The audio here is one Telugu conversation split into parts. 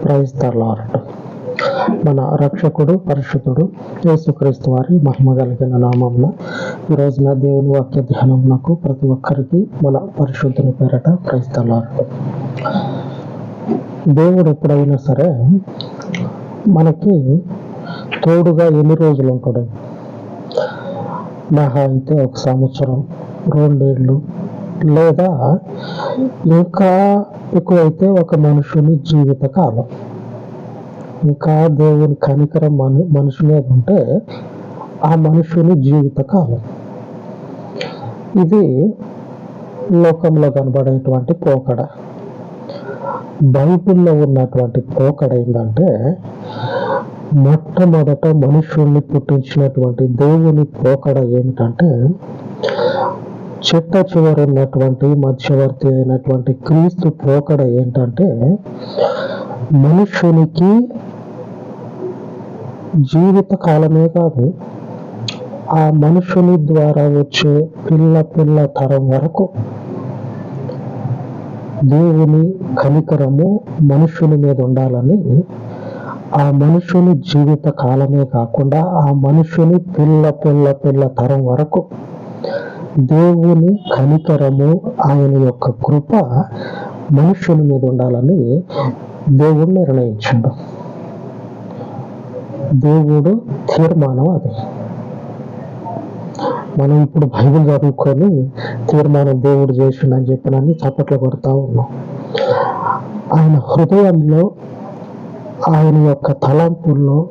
ప్రైజ్ ద లార్డ్ మన రక్షకుడు పరిశుద్ధుడు యేసుక్రీస్తు వారి మహిమ కలిగిన నామమున ఈ రోజున దేవుని వాక్య ధ్యానమునకు ప్రతి ఒక్కరికి మన పరిశుద్ధుని పేరట ప్రైజ్ ద లార్డ్ దేవుడు ఎప్పుడైనా సరే మనకి తోడుగా ఎన్ని రోజులు ఉంటాడు? మహా అయితే ఒక సంవత్సరం రెండేళ్ళు లేదా ఇంకా ఎక్కువైతే ఒక మనుషుని జీవిత కాలం ఇంకా దేవుని కనికరం మను మనుషులే ఉంటే ఆ మనుషుని జీవిత కాలం ఇది లోకంలో కనబడేటువంటి పోకడ. బైబిల్లో ఉన్నటువంటి పోకడ ఏంటంటే మొట్టమొదట మనుషుల్ని పుట్టించినటువంటి దేవుని పోకడ ఏమిటంటే చిట్ట చివరి ఉన్నటువంటి మధ్యవర్తి అయినటువంటి క్రీస్తు పోకడ ఏంటంటే మనుషునికి జీవిత కాలమే కాదు ఆ మనుషుని ద్వారా వచ్చే పిల్ల పిల్ల తరం వరకు దేవుని కనికరము మనుషుని మీద ఉండాలని ఆ మనుషుని జీవిత కాలమే కాకుండా ఆ మనుషుని పిల్ల పిల్ల పిల్ల తరం వరకు దేవుని కనికరము ఆయన యొక్క కృప మనుషుని మీద ఉండాలని దేవుడు నిర్ణయించాడు. దేవుడు తీర్మానం అది. మనం ఇప్పుడు బైబిల్ చదువుకొని తీర్మానం దేవుడు చేసిండని చెప్పినని చప్పట్లు కొడతా ఉన్నాం. ఆయన హృదయంలో ఆయన యొక్క తలంపుల్లో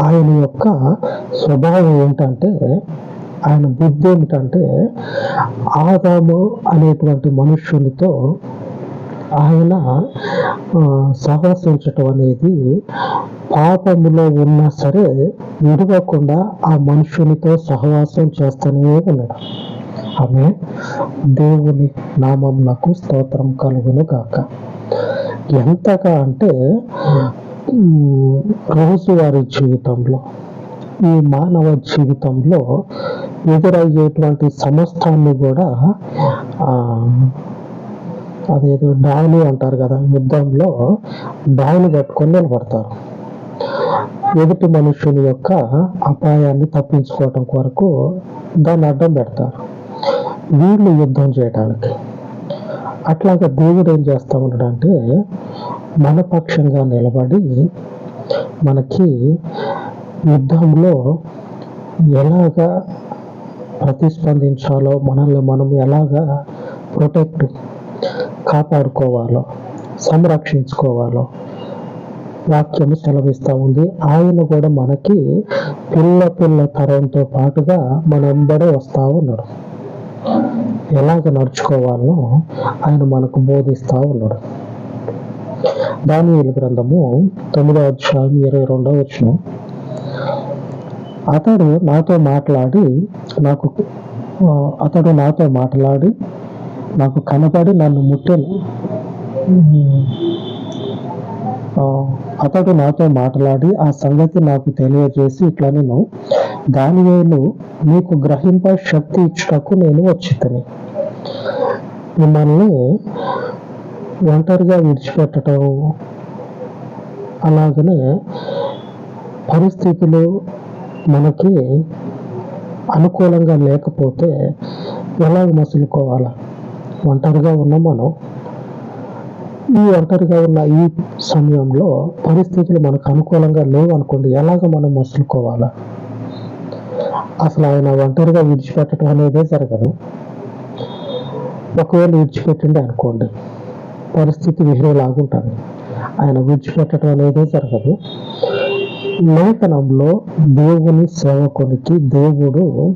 ఆయన యొక్క స్వభావం ఏంటంటే ఆయన బుద్ధి ఏమిటంటే ఆదాము అనేటువంటి మనుష్యునితో ఆయన ఆ, సహవసించటం అనేది పాపములో ఉన్నా సరే విడవకుండా ఆ మనుషునితో సహవాసం చేస్తూనే ఉన్నాడు. ఆమె దేవుని నామంలకు స్తోత్రం కలుగును గాక. ఎంతగా అంటే రోజువారి రోజువారీ జీవితంలో ఈ మానవ జీవితంలో ఎదురయ్యేటువంటి సమస్తాన్ని కూడా అదేదో డాలు అంటారు కదా యుద్ధంలో డాలు పట్టుకొని నిలబడతారు. ఎదుటి మనుషుని యొక్క అపాయాన్ని తప్పించుకోవటం కొరకు దాన్ని అడ్డం పెడతారు. వీళ్ళు యుద్ధం చేయడానికి అట్లాగా దేవుడు ఏం చేస్తా ఉన్నాడంటే మన పక్షంగా నిలబడి మనకి యుద్ధంలో ఎలాగా ప్రతిస్పందించాలో మనల్ని మనం ఎలాగా ప్రొటెక్ట్ కాపాడుకోవాలో సంరక్షించుకోవాలో వాక్యము సెలవిస్తూ ఉంది. ఆయన కూడా మనకి పిల్ల పిల్ల తరంతో పాటుగా మనంబడే వస్తూ ఉన్నాడు. ఎలాగ నడుచుకోవాలో ఆయన మనకు బోధిస్తూ ఉన్నాడు. దాని గ్రంథము తొమ్మిదో అధ్యాయం ఇరవై రెండో వచ్చిన అతడు నాతో మాట్లాడి నాకు అతడు నాతో మాట్లాడి నాకు కనపడి నన్ను ముట్టెను. అతడు నాతో మాట్లాడి ఆ సంగతి నాకు తెలియజేసి ఇట్లా నేను దాని వేలు నీకు గ్రహింప శక్తి ఇచ్చుటకు నేను వచ్చితని. మిమ్మల్ని ఒంటరిగా విడిచిపెట్టడం అలాగనే పరిస్థితులు మనకి అనుకూలంగా లేకపోతే ఎలాగ మసులుకోవాలా? ఒంటరిగా ఉన్నాం మనం. ఈ ఒంటరిగా ఉన్న ఈ సమయంలో పరిస్థితులు మనకు అనుకూలంగా లేవు అనుకోండి ఎలాగ మనం మసులుకోవాలా? అసలు ఆయన ఒంటరిగా విడిచిపెట్టడం అనేదే జరగదు. ఒకవేళ విడిచిపెట్టండి అనుకోండి పరిస్థితి వేరేలాగుంటుంది. ఆయన విడిచిపెట్టడం అనేదే జరగదు. లేఖనంలో దేవుని సేవకునికి దేవుడు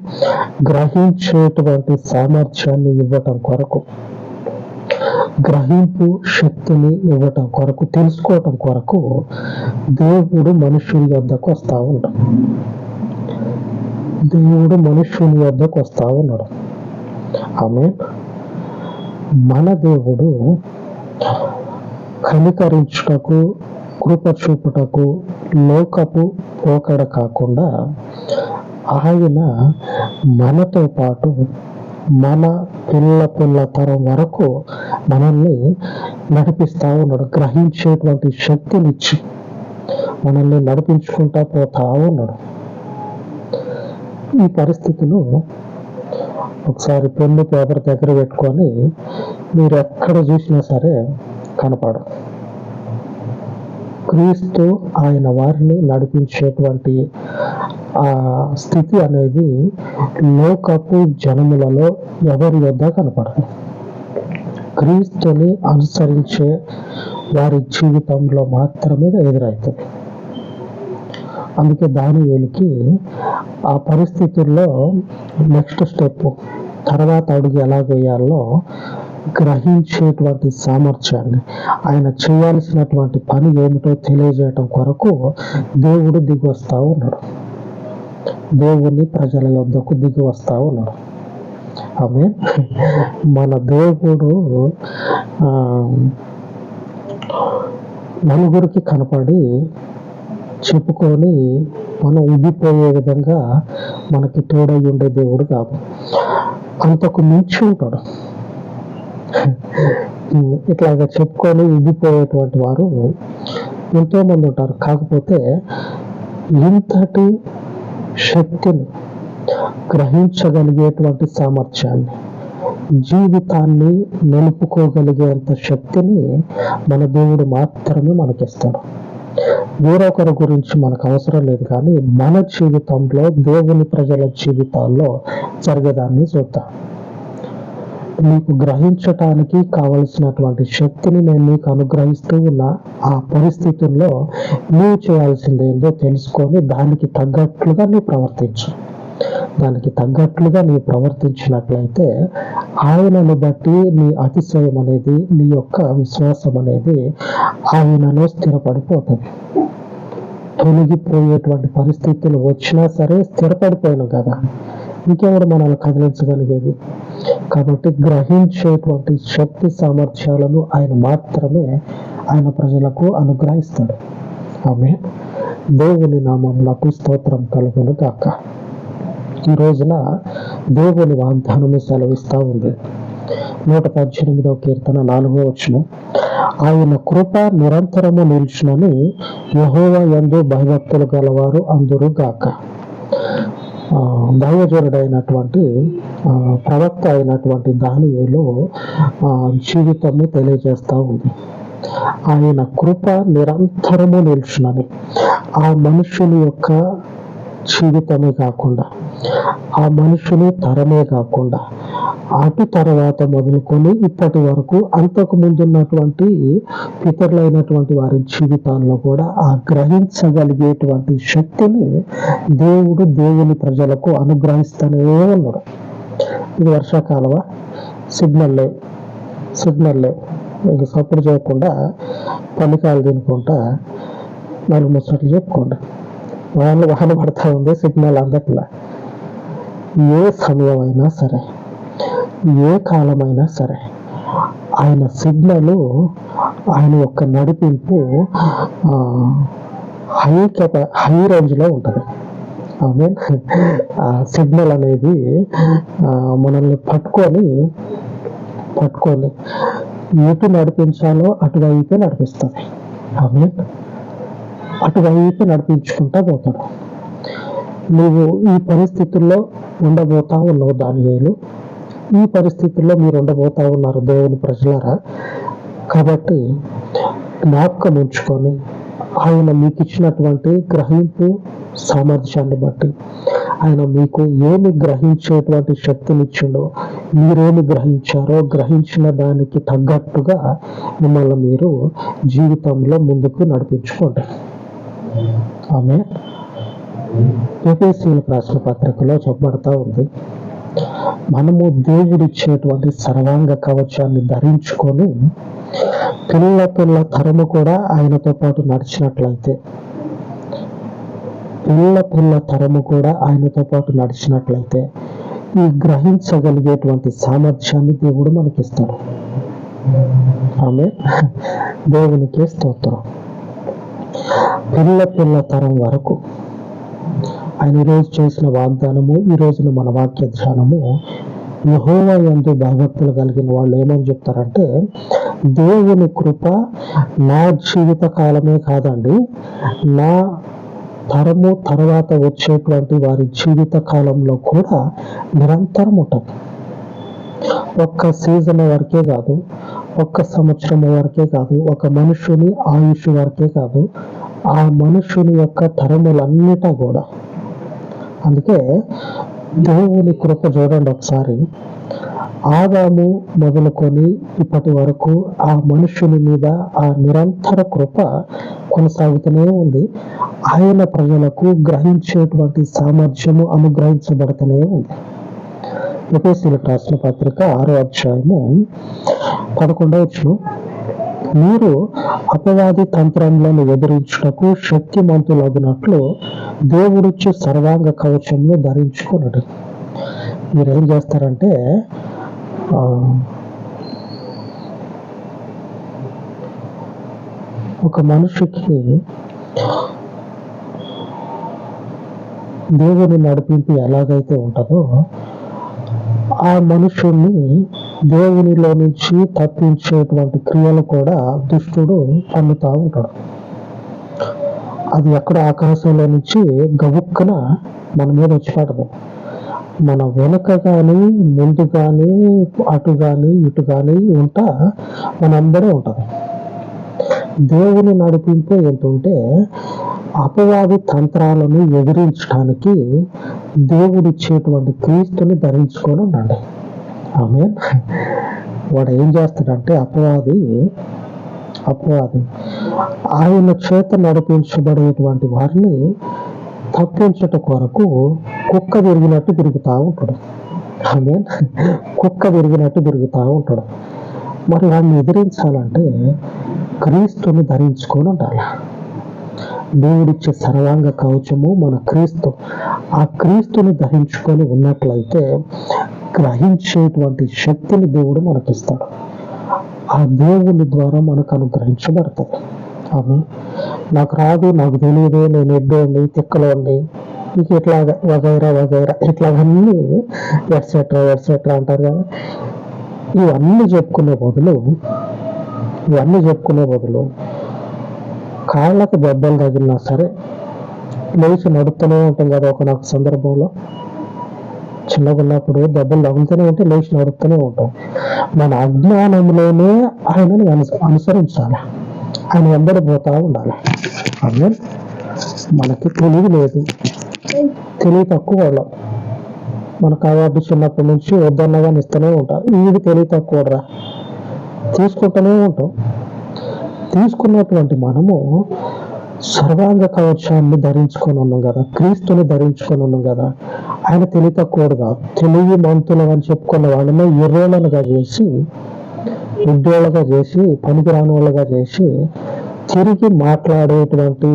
గ్రహించేటువంటి సామర్థ్యాన్ని ఇవ్వటం కొరకు గ్రహింపు శక్తిని ఇవ్వటం కొరకు తెలుసుకోవటం కొరకు దేవుడు మనుషుని వద్దకు వస్తూ ఉన్నాడు. దేవుడు మనుష్యుని వద్దకు వస్తూ ఉన్నాడు. ఆమె మన దేవుడు కనికరించుటకు కృప చూపుటకు లోకపు పోకడ కాకుండా ఆయన మనతో పాటు మన పిల్ల పిల్ల తరం వరకు మనల్ని నడిపిస్తా ఉన్నాడు గ్రహించేటువంటి శక్తినిచ్చి మనల్ని నడిపించుకుంటా పోతా ఉన్నాడు. ఈ పరిస్థితులు ఒకసారి పెన్ను పేపర్ దగ్గర పెట్టుకొని మీరు ఎక్కడ చూసినా సరే కనపడదు క్రీస్తు ఆయన వారిని నడిపించేటువంటి ఆ స్థితి అనేది లోకపు జనములలో ఎవరి వద్ద కనపడదు. క్రీస్తుని అనుసరించే వారి జీవితంలో మాత్రమే ఎదురవుతుంది అందుకే దాని దానియేలుకి ఆ పరిస్థితుల్లో నెక్స్ట్ స్టెప్ తర్వాత అడుగు ఎలా వేయాలో గ్రహించేటువంటి సామర్థ్యాన్ని ఆయన చేయాల్సినటువంటి పని ఏమిటో తెలియజేయటం కొరకు దేవుడు దిగి వస్తా ఉన్నాడు. దేవుని ప్రజల యొద్దకు దిగి వస్తా ఉన్నాడు. ఆమె మన దేవుడు ఆ, నలుగురికి కనపడి చెప్పుకొని మనం ఉబ్బిపోయే విధంగా మనకి తోడై ఉండే దేవుడు కాదు. అంతకు మించి ఉంటాడు. ఇట్లాగా చెప్పుకొని ఉబ్బిపోయేటువంటి వారు ఎంతో మంది ఉంటారు. కాకపోతే ఇంతటి శక్తిని గ్రహించగలిగేటువంటి సామర్థ్యాన్ని జీవితాన్ని నిలుపుకోగలిగేంత శక్తిని మన దేవుడు మాత్రమే మనకిస్తాడు. వేరొకరి గురించి మనకు అవసరం లేదు కానీ మన జీవితంలో దేవుని ప్రజల జీవితాల్లో జరిగేదాన్ని చూద్దాం. నీకు గ్రహించటానికి కావలసినటువంటి శక్తిని నేను మీకు అనుగ్రహిస్తూ ఉన్న ఆ పరిస్థితుల్లో నువ్వు చేయాల్సింది ఏందో తెలుసుకొని దానికి తగ్గట్లుగా నువ్వు ప్రవర్తించు. దానికి తగ్గట్లుగా నీ ప్రవర్తించినట్లయితే ఆయనను బట్టి నీ అతిశయం అనేది నీ యొక్క విశ్వాసం అనేది ఆయనలో స్థిరపడిపోతుంది. తొలగిపోయేటువంటి పరిస్థితులు వచ్చినా సరే స్థిరపడిపోయినాం కదా. ఇంకెవరు మనల్ని కదిలించగలిగేది? కాబట్టి గ్రహించేటువంటి శక్తి సామర్థ్యాలను ఆయన మాత్రమే ఆయన ప్రజలకు అనుగ్రహిస్తాడు. ఆమె దేవుని నామంలకు స్తోత్రం కలుగును కాక ఈ రోజున దేవుని వాగ్దానము సెలవిస్తా ఉంది. నూట పద్దెనిమిదవ కీర్తన నాలుగో వచ్చిన ఆయన కృప నిరంతరము నిల్చునని యహోవ ఎందు భయభక్తులు గలవారు అందరూ గాక. ఆ, దైవజనుడైనటువంటి ఆ, ప్రవక్త అయినటువంటి దానిలో జీవితము తెలియజేస్తా ఉంది. ఆయన కృప నిరంతరము నిల్చునని ఆ మనుషుని యొక్క జీవితమే కాకుండా ఆ మనుషుని తరమే కాకుండా అటు తర్వాత మొదలుకొని ఇప్పటి వరకు అంతకు ముందున్నటువంటి పితరులైనటువంటి వారి జీవితాల్లో కూడా ఆ గ్రహించగలిగేటువంటి శక్తిని దేవుడు దేవుని ప్రజలకు అనుగ్రహిస్తూనే ఉన్నాడు. ఇది వర్షాకాలమా? సిగ్నల్ లేవు సిగ్నల్ లేవు ఇంక సపోర్ట్ చేయకుండా పనికాలు తినుకుంటా నాలుగు ముచ్చట్లు చెప్పుకోండి. వాళ్ళు వాహన పడతా ఉంది సిగ్నల్ అందట్లా. ఏ సమయం అయినా సరే ఏ కాలమైనా సరే ఆయన సిగ్నల్ ఆయన యొక్క నడిపింపు హై కెపా హై రేంజ్లో ఉంటుంది. మీన్ ఆ సిగ్నల్ అనేది మనల్ని పట్టుకొని పట్టుకొని ఎటు నడిపించాలో అటువైపే నడిపిస్తుంది. మీన్ అటువైపు నడిపించుకుంటా పోతాడు. నువ్వు ఈ పరిస్థితుల్లో ఉండబోతా ఉన్నావు దానియేలు. ఈ పరిస్థితుల్లో మీరు ఉండబోతా ఉన్నారు దేవుని ప్రజలారా. కాబట్టి జ్ఞాపకం ఉంచుకొని ఆయన మీకు ఇచ్చినటువంటి గ్రహింపు సామర్థ్యాన్ని బట్టి ఆయన మీకు ఏమి గ్రహించేటువంటి శక్తినిచ్చిండో మీరేమి గ్రహించారో గ్రహించిన దానికి తగ్గట్టుగా మిమ్మల్ని మీరు జీవితంలో ముందుకు నడిపించుకోండి. ఆమె ఎఫ్ఎస్సీలకు రాసిన పత్రికలో చెప్పబడతా ఉంది. మనము దేవుడిచ్చేటువంటి సర్వాంగ కవచాన్ని ధరించుకొని పిల్ల పిల్ల తరము కూడా ఆయనతో పాటు నడిచినట్లయితే పిల్ల పిల్ల తరము కూడా ఆయనతో పాటు నడిచినట్లయితే ఈ గ్రహించగలిగేటువంటి సామర్థ్యాన్ని దేవుడు మనకిస్తాడు. ఆమె దేవునికి స్తోత్రం. పిల్ల పిల్ల తరం వరకు. ఆయన ఈరోజు చేసిన వాగ్దానము ఈ రోజున మన వాక్య ధ్యానము యహోవా ఎందు భయభక్తులు కలిగిన వాళ్ళు ఏమని చెప్తారంటే దేవుని కృప నా జీవిత కాలమే కాదండి నా తరము తర్వాత వచ్చేటువంటి వారి జీవిత కాలంలో కూడా నిరంతరం ఉంటుంది. ఒక్క సీజన్ వరకే కాదు ఒక్క సంవత్సరం వరకే కాదు ఒక మనుషుని ఆయుష్ వరకే కాదు ఆ మనుషుని యొక్క తరములన్నిటా కూడా. అందుకే దేవుని కృప చూడండి ఒకసారి. ఆదాము మొదలుకొని ఇప్పటి వరకు ఆ మనుషుని మీద ఆ నిరంతర కృప కొనసాగుతూనే ఉంది. ఆయన ప్రజలకు గ్రహించేటువంటి సామర్థ్యము అనుగ్రహించబడుతూనే ఉంది. ఎపిసీలకు రాసిన పత్రిక ఆరో అధ్యాయము పదకొండవ మీరు అపవాది తంత్రములను ఎదిరించుటకు శక్తిమంతులగునట్లు దేవుడిచ్చే సర్వాంగ కవచంను ధరించుకున్నాడు మీరు ఏం చేస్తారంటే ఆ, ఒక మనిషికి దేవుని నడిపింపు ఎలాగైతే ఉంటుందో ఆ మనుషుణ్ణి దేవునిలో నుంచి తప్పించేటువంటి క్రియలు కూడా దుష్టుడు పన్నుతా ఉంటాడు. అది ఎక్కడ ఆకాశంలో నుంచి గబుక్కన మన మీద వచ్చి పడదు. మన వెనక కానీ ముందు కానీ అటు కానీ ఇటు కానీ ఉంటా మనందరూ ఉంటుంది దేవుని నడిపింపు ఏంటంటే అపవాది తంత్రాలను ఎదిరించడానికి దేవుడిచ్చేటువంటి క్రీస్తుని ధరించుకొని ఉండండి. ఆమె వాడు ఏం చేస్తాడంటే అపవాది అపవాది ఆయన చేత నడిపించబడేటువంటి వారిని తప్పించట కొరకు కుక్క తిరిగినట్టు తిరుగుతూ ఉంటాడు. ఆమె కుక్క తిరిగినట్టు తిరుగుతూ ఉంటాడు. మరి వాడిని ఎదిరించాలంటే క్రీస్తుని ధరించుకొని ఉండాలి? దేవుడిచ్చే సర్వాంగ కవచము మన క్రీస్తు. ఆ క్రీస్తుని ధరించుకొని ఉన్నట్లయితే గ్రహించేటువంటి శక్తిని దేవుడు మనకిస్తాడు. ఆ దేవుని ద్వారా మనకు అనుగ్రహించబడుతుంది ఆమె నాకు రాదు నాకు తెలియదు నేను ఎడ్డోండి తిక్కలోండి ఇక ఇట్లాగ వగైరా వగైరా ఇట్లాగన్నీ ఎట్సెట్రా ఎట్సెట్రా అంటారు కదా? ఇవన్నీ చెప్పుకునే బదులు ఇవన్నీ చెప్పుకునే బదులు కాళ్ళకు దెబ్బలు తగిలినా సరే లేచి నడుస్తూనే ఉంటాం కదా ఒకనొక సందర్భంలో. చిన్నగా ఉన్నప్పుడు దెబ్బలు తగులుతూనే ఉంటే లేచి నడుపుతూనే ఉంటాం. మన అజ్ఞానంలోనే ఆయనను అనుసరించాలి. ఆయన వెంబడి పోతా ఉండాలి. అదే మనకి తెలివి లేదు. తెలివి తక్కువ వాళ్ళం. మనకు అవార్డు చిన్నప్పటి నుంచి వద్దన్నగానే ఇస్తూనే ఉంటాం ఇది తెలివి తక్కువ రా తీసుకుంటూనే ఉంటాం. తీసుకున్నటువంటి మనము సర్వాంగ కవచాన్ని ధరించుకొని ఉన్నాం కదా క్రీస్తుని ధరించుకొని ఉన్నాం కదా ఆయన తెలియకూడదా తెలివి మంతులు అని చెప్పుకున్న వాళ్ళని ఎర్రోళ్ళగా చేసి ఉద్యోగులుగా చేసి పనికిరాని వాళ్ళగా చేసి తిరిగి మాట్లాడేటువంటి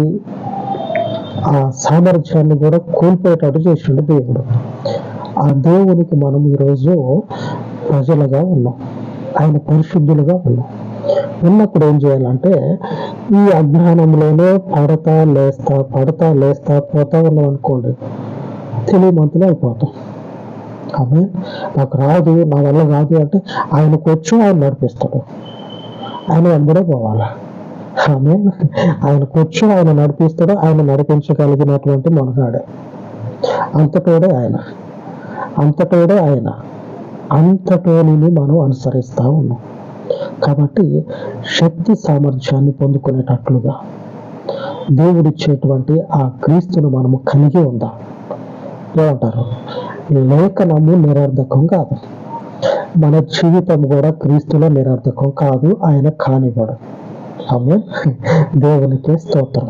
ఆ సామర్థ్యాన్ని కూడా కోల్పోయేటట్టు చేసిండు దేవుడు. ఆ దేవునికి మనం ఈరోజు ప్రజలుగా ఉన్నాం. ఆయన పరిశుద్ధులుగా ఉన్నాం. ఉన్నప్పుడు ఏం చేయాలంటే ఈ అజ్ఞానంలోనే పడతా లేస్తా పడతా లేస్తా పోతా ఉన్నాం అనుకోండి. తెలియమంతులు అయిపోతాం. ఆమె నాకు రాదు నా వల్ల రాదు అంటే ఆయనకు వచ్చి ఆయన నడిపిస్తాడు. ఆయన వెంబడే పోవాలా? ఆమె ఆయనకు వచ్చి ఆయన నడిపిస్తాడు ఆయన నడిపించగలిగినటువంటి మనగాడే. అంతటోడే ఆయన. అంతటోడే ఆయన. అంతటోనిని మనం అనుసరిస్తా ఉన్నాం. కాబట్టి శక్తి సామర్థ్యాన్ని పొందుకునేటట్లుగా దేవుడిచ్చేటువంటి ఆ క్రీస్తును మనము కలిగి ఉందాం. ఏమంటారు? లేఖనము నిరర్ధకం కాదు. మన జీవితం కూడా క్రీస్తులో నిరర్ధకం కాదు. ఆయన కానివ్వడం. ఆమె దేవునికి స్తోత్రం.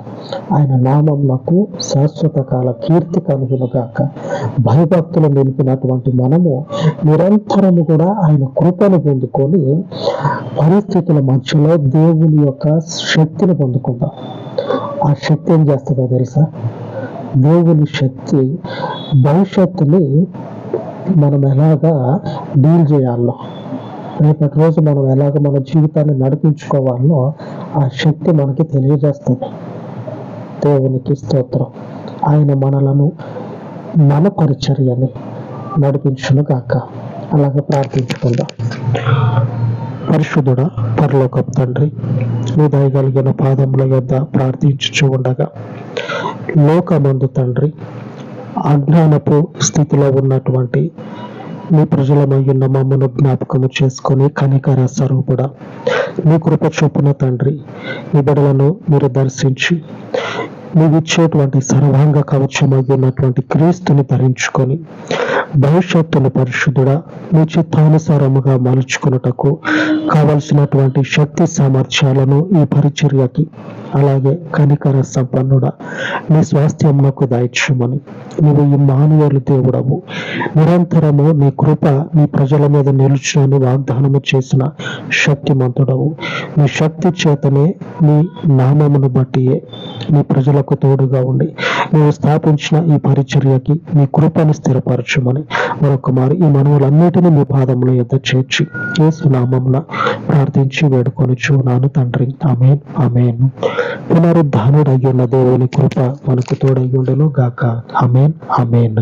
ఆయన నామమునకు శాశ్వత కాల కీర్తి కలుగునుగాక. భయభక్తులు నిలిపినటువంటి మనము నిరంతరము కూడా ఆయన కృపను పొందుకొని పరిస్థితుల మధ్యలో దేవుని యొక్క శక్తిని పొందుకుందాం ఆ శక్తి ఏం చేస్తుందో తెలుసా? దేవుని శక్తి భవిష్యత్తుని మనం ఎలాగా డీల్ చేయాలో. రేపటి రోజు మనం ఎలాగ మన జీవితాన్ని నడిపించుకోవాలో ఆ శక్తి మనకి తెలియజేస్తుంది. దేవునికి స్తోత్రం. ఆయన మనలను మన పరిచర్యని నడిపించును గాక. అలాగే ప్రార్థించుకుందాం. పరిశుద్ధుడ పరలోకపు తండ్రి నీ దయగలిగిన పాదముల యొద్ద ప్రార్థించుచు ఉండగా లోకమందు తండ్రి అజ్ఞానపు స్థితిలో ఉన్నటువంటి మీ ప్రజలమయ్యున్న మమ్మను జ్ఞాపకము చేసుకొని కనికర స్వరూపుడ మీ కృప చొప్పున తండ్రి ఈ బిడలను మీరు దర్శించి నీవిచ్చేటువంటి సర్వాంగ కవచమయ్యున్నటువంటి ఉన్నటువంటి క్రీస్తుని ధరించుకొని భవిష్యత్తును పరిశుద్ధుడా మీ చిత్తానుసారముగా మలుచుకున్నటకు కావలసినటువంటి శక్తి సామర్థ్యాలను ఈ పరిచర్యకి అలాగే కనికర సంపన్నుడ నీ స్వాస్థ్యమునకు దాయిచ్చమని నీవు ఈ మానవులు దేవుడవు. నిరంతరము నీ కృప నీ ప్రజల మీద నిలుచునని వాగ్దానము చేసిన శక్తిమంతుడవు. నీ శక్తి చేతనే నీ నామమును బట్టియే నీ ప్రజలకు తోడుగా ఉండి నీవు స్థాపించిన ఈ పరిచర్యకి నీ కృపను స్థిరపరచమని. మరొక మారు ఈ మనవులన్నిటినీ మీ పాదంలో ఎద్ద చేర్చి యేసు నామమున ప్రార్థించి వేడుకొని చూనాను తండ్రి. ఆమెన్. ఆమెన్. పునరుద్ధానుడయ్యున్న దేవుని కృప మనకు తోడయ్యుండును గాక. ఆమెన్. ఆమెన్.